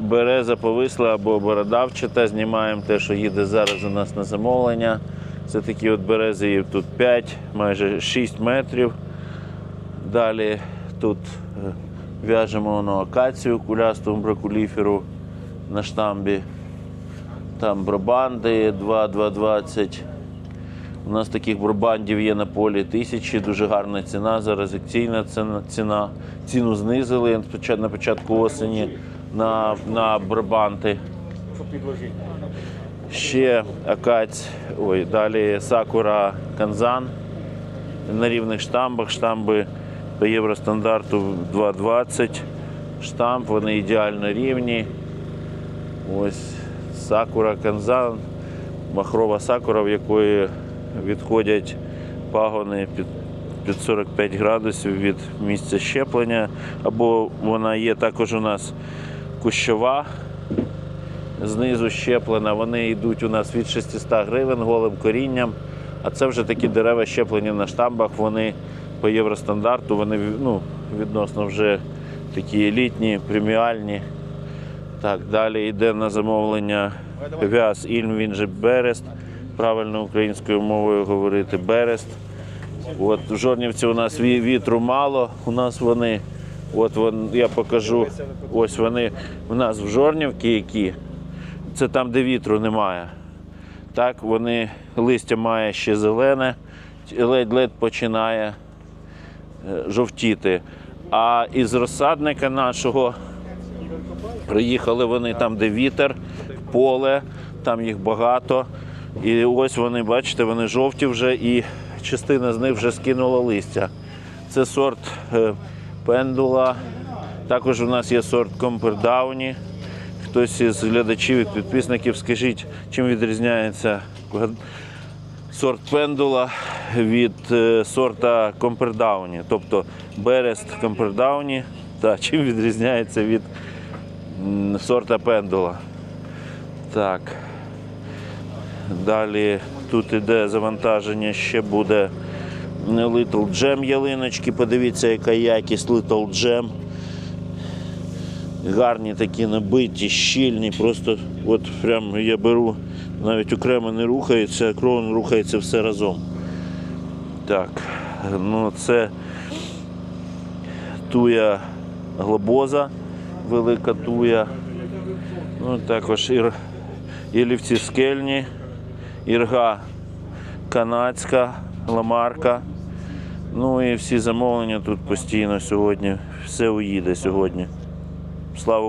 береза повисла або бородавчата. Знімаємо те, що їде зараз у нас на замовлення. Це такі от берези, тут 5, майже 6 метрів. Далі тут е, в'яжемо воно акацію кулясту бракуліферу на штамбі. Там брабанди 2,220. У нас таких брабандів є на полі тисячі, дуже гарна ціна, зараз акційна ціна. Ціну знизили на початку осені на, на брабанти. Ще акаць, ой, далі сакура канзан на рівних штамбах. Штамби по євростандарту 2,20. Штамп, вони ідеально рівні. Ось сакура канзан, махрова сакура, в якої відходять пагони під, під 45 градусів від місця щеплення. Або вона є також у нас кущова, знизу щеплена. Вони йдуть у нас від 600 гривень голим корінням. А це вже такі дерева щеплені на штамбах. Вони по євростандарту, вони ну, відносно вже такі елітні, преміальні. Так, далі йде на замовлення в'яз Ільм, він же Берест. Правильно українською мовою говорити Берест. От в Жорнівці у нас вітру мало. У нас вони, от вон, я покажу, ось вони у нас в Жорнівці, які. Це там, де вітру немає. Так, вони листя має ще зелене, ледь-ледь починає е, жовтіти. А із розсадника нашого Приїхали вони там, де вітер, в поле, там їх багато. І ось вони, бачите, вони жовті вже і частина з них вже скинула листя. Це сорт е, пендула. Також у нас є сорт Компердауні. Хтось із глядачів і підписників, скажіть, чим відрізняється сорт пендула від е, сорта Компердауні. Тобто Берест Компердауні, та чим відрізняється від сорта пендула. Так. Далі тут іде завантаження, ще буде Little Gem ялиночки. Подивіться, яка якість Little Gem. Гарні такі набиті, щільні. Просто от прям я беру, навіть окремо не рухається, а крон рухається все разом. Так, ну це туя глобоза, велика туя. Ну, також ір, ілівці скельні, ірга канадська, ламарка. Ну і всі замовлення тут постійно сьогодні. Все уїде сьогодні. Слава